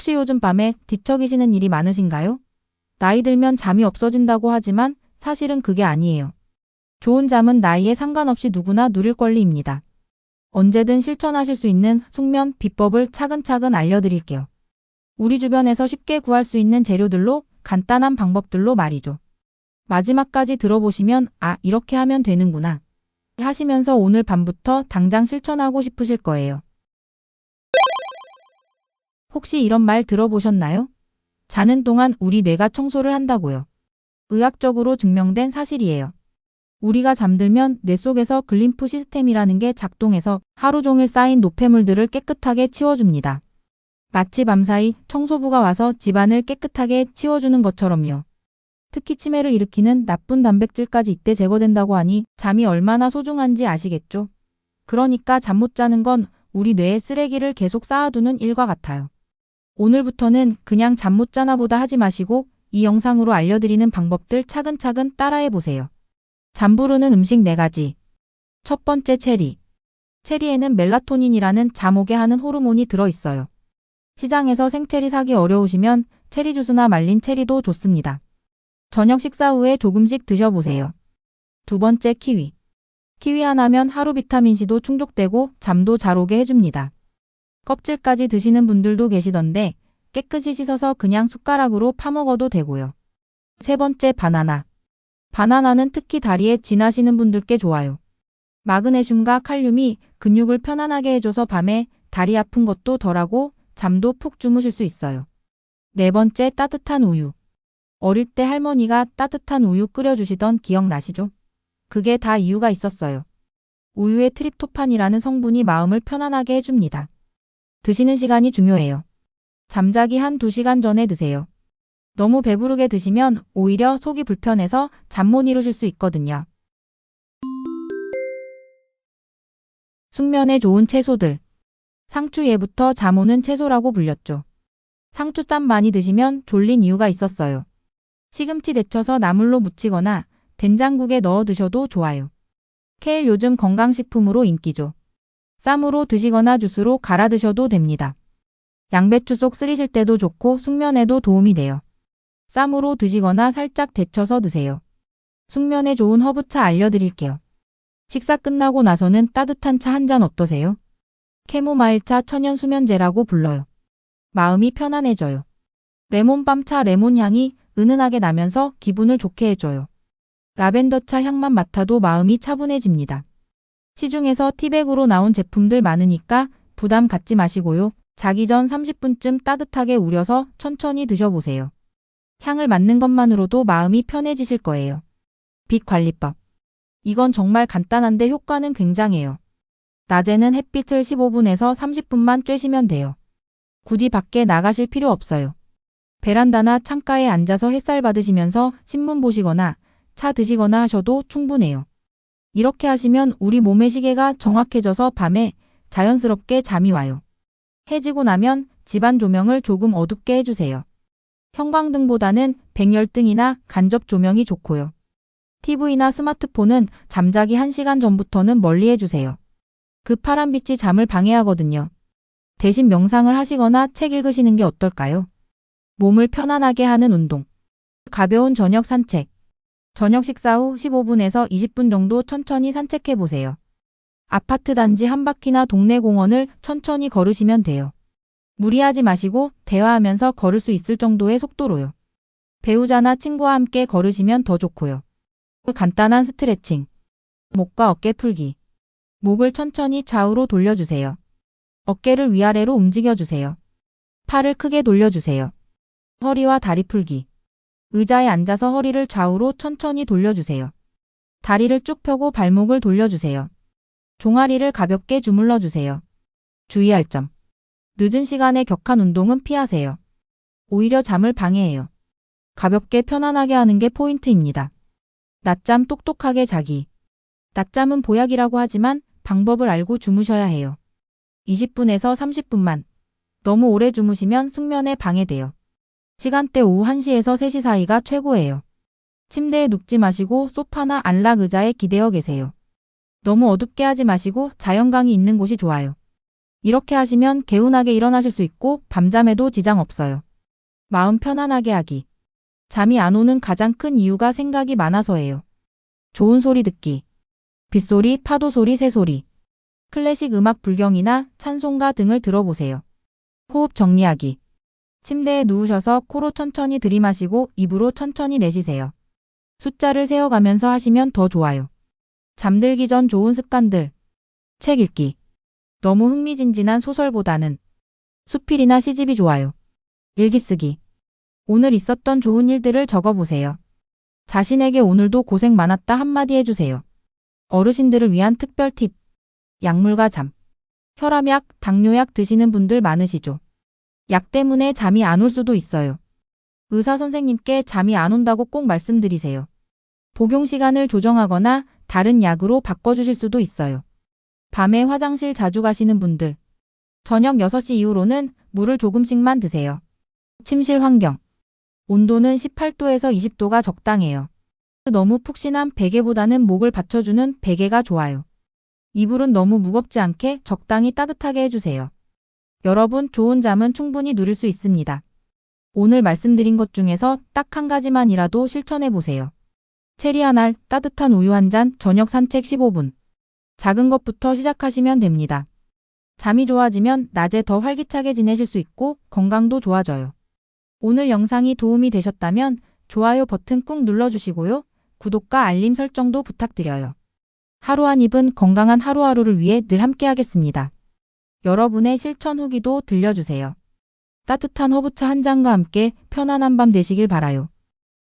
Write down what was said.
혹시 요즘 밤에 뒤척이시는 일이 많으신가요? 나이 들면 잠이 없어진다고 하지만 사실은 그게 아니에요. 좋은 잠은 나이에 상관없이 누구나 누릴 권리입니다. 언제든 실천하실 수 있는 숙면 비법을 차근차근 알려드릴게요. 우리 주변에서 쉽게 구할 수 있는 재료들로 간단한 방법들로 말이죠. 마지막까지 들어보시면 아, 이렇게 하면 되는구나. 하시면서 오늘 밤부터 당장 실천하고 싶으실 거예요. 혹시 이런 말 들어보셨나요? 자는 동안 우리 뇌가 청소를 한다고요. 의학적으로 증명된 사실이에요. 우리가 잠들면 뇌 속에서 글림프 시스템이라는 게 작동해서 하루 종일 쌓인 노폐물들을 깨끗하게 치워줍니다. 마치 밤사이 청소부가 와서 집안을 깨끗하게 치워주는 것처럼요. 특히 치매를 일으키는 나쁜 단백질까지 이때 제거된다고 하니 잠이 얼마나 소중한지 아시겠죠? 그러니까 잠 못 자는 건 우리 뇌에 쓰레기를 계속 쌓아두는 일과 같아요. 오늘부터는 그냥 잠 못 자나 보다 하지 마시고 이 영상으로 알려드리는 방법들 차근차근 따라해 보세요. 잠부르는 음식 4가지. 첫 번째 체리. 체리에는 멜라토닌이라는 잠 오게 하는 호르몬이 들어있어요. 시장에서 생체리 사기 어려우시면 체리 주스나 말린 체리도 좋습니다. 저녁 식사 후에 조금씩 드셔보세요. 두 번째 키위. 키위 하나면 하루 비타민C도 충족되고 잠도 잘 오게 해줍니다. 껍질까지 드시는 분들도 계시던데 깨끗이 씻어서 그냥 숟가락으로 파먹어도 되고요. 세 번째 바나나. 바나나는 특히 다리에 쥐나시는 분들께 좋아요. 마그네슘과 칼륨이 근육을 편안하게 해줘서 밤에 다리 아픈 것도 덜하고 잠도 푹 주무실 수 있어요. 네 번째 따뜻한 우유. 어릴 때 할머니가 따뜻한 우유 끓여주시던 기억나시죠? 그게 다 이유가 있었어요. 우유의 트립토판이라는 성분이 마음을 편안하게 해줍니다. 드시는 시간이 중요해요. 잠자기 한 2시간 전에 드세요. 너무 배부르게 드시면 오히려 속이 불편해서 잠 못 이루실 수 있거든요. 숙면에 좋은 채소들. 상추 예부터 잠 오는 채소라고 불렸죠. 상추쌈 많이 드시면 졸린 이유가 있었어요. 시금치 데쳐서 나물로 무치거나 된장국에 넣어 드셔도 좋아요. 케일 요즘 건강식품으로 인기죠. 쌈으로 드시거나 주스로 갈아 드셔도 됩니다. 양배추 속 쓰리실 때도 좋고 숙면에도 도움이 돼요. 쌈으로 드시거나 살짝 데쳐서 드세요. 숙면에 좋은 허브차 알려드릴게요. 식사 끝나고 나서는 따뜻한 차 한 잔 어떠세요? 캐모마일차 천연 수면제라고 불러요. 마음이 편안해져요. 레몬밤차 레몬 향이 은은하게 나면서 기분을 좋게 해줘요. 라벤더차 향만 맡아도 마음이 차분해집니다. 시중에서 티백으로 나온 제품들 많으니까 부담 갖지 마시고요. 자기 전 30분쯤 따뜻하게 우려서 천천히 드셔보세요. 향을 맡는 것만으로도 마음이 편해지실 거예요. 빛 관리법. 이건 정말 간단한데 효과는 굉장해요. 낮에는 햇빛을 15분에서 30분만 쬐시면 돼요. 굳이 밖에 나가실 필요 없어요. 베란다나 창가에 앉아서 햇살 받으시면서 신문 보시거나 차 드시거나 하셔도 충분해요. 이렇게 하시면 우리 몸의 시계가 정확해져서 밤에 자연스럽게 잠이 와요. 해지고 나면 집안 조명을 조금 어둡게 해주세요. 형광등보다는 백열등이나 간접 조명이 좋고요. TV나 스마트폰은 잠자기 1시간 전부터는 멀리 해주세요. 그 파란 빛이 잠을 방해하거든요. 대신 명상을 하시거나 책 읽으시는 게 어떨까요? 몸을 편안하게 하는 운동. 가벼운 저녁 산책. 저녁 식사 후 15분에서 20분 정도 천천히 산책해 보세요. 아파트 단지 한 바퀴나 동네 공원을 천천히 걸으시면 돼요. 무리하지 마시고 대화하면서 걸을 수 있을 정도의 속도로요. 배우자나 친구와 함께 걸으시면 더 좋고요. 간단한 스트레칭. 목과 어깨 풀기. 목을 천천히 좌우로 돌려주세요. 어깨를 위아래로 움직여주세요. 팔을 크게 돌려주세요. 허리와 다리 풀기. 의자에 앉아서 허리를 좌우로 천천히 돌려주세요. 다리를 쭉 펴고 발목을 돌려주세요. 종아리를 가볍게 주물러 주세요. 주의할 점. 늦은 시간에 격한 운동은 피하세요. 오히려 잠을 방해해요. 가볍게 편안하게 하는 게 포인트입니다. 낮잠 똑똑하게 자기. 낮잠은 보약이라고 하지만 방법을 알고 주무셔야 해요. 20분에서 30분만. 너무 오래 주무시면 숙면에 방해돼요. 시간대 오후 1시에서 3시 사이가 최고예요. 침대에 눕지 마시고 소파나 안락 의자에 기대어 계세요. 너무 어둡게 하지 마시고 자연광이 있는 곳이 좋아요. 이렇게 하시면 개운하게 일어나실 수 있고 밤잠에도 지장 없어요. 마음 편안하게 하기. 잠이 안 오는 가장 큰 이유가 생각이 많아서예요. 좋은 소리 듣기. 빗소리, 파도 소리, 새소리. 클래식 음악 불경이나 찬송가 등을 들어보세요. 호흡 정리하기. 침대에 누우셔서 코로 천천히 들이마시고 입으로 천천히 내쉬세요. 숫자를 세어가면서 하시면 더 좋아요. 잠들기 전 좋은 습관들. 책 읽기. 너무 흥미진진한 소설보다는 수필이나 시집이 좋아요. 일기 쓰기. 오늘 있었던 좋은 일들을 적어보세요. 자신에게 오늘도 고생 많았다 한마디 해주세요. 어르신들을 위한 특별 팁. 약물과 잠. 혈압약, 당뇨약 드시는 분들 많으시죠? 약 때문에 잠이 안 올 수도 있어요. 의사 선생님께 잠이 안 온다고 꼭 말씀드리세요. 복용 시간을 조정하거나 다른 약으로 바꿔주실 수도 있어요. 밤에 화장실 자주 가시는 분들. 저녁 6시 이후로는 물을 조금씩만 드세요. 침실 환경. 온도는 18도에서 20도가 적당해요. 너무 푹신한 베개보다는 목을 받쳐주는 베개가 좋아요. 이불은 너무 무겁지 않게 적당히 따뜻하게 해주세요. 여러분 좋은 잠은 충분히 누릴 수 있습니다. 오늘 말씀드린 것 중에서 딱 한 가지만이라도 실천해 보세요. 체리 한 알, 따뜻한 우유 한 잔, 저녁 산책 15분. 작은 것부터 시작하시면 됩니다. 잠이 좋아지면 낮에 더 활기차게 지내실 수 있고 건강도 좋아져요. 오늘 영상이 도움이 되셨다면 좋아요 버튼 꾹 눌러주시고요. 구독과 알림 설정도 부탁드려요. 하루 한 입은 건강한 하루하루를 위해 늘 함께하겠습니다. 여러분의 실천 후기도 들려주세요. 따뜻한 허브차 한 잔과 함께 편안한 밤 되시길 바라요.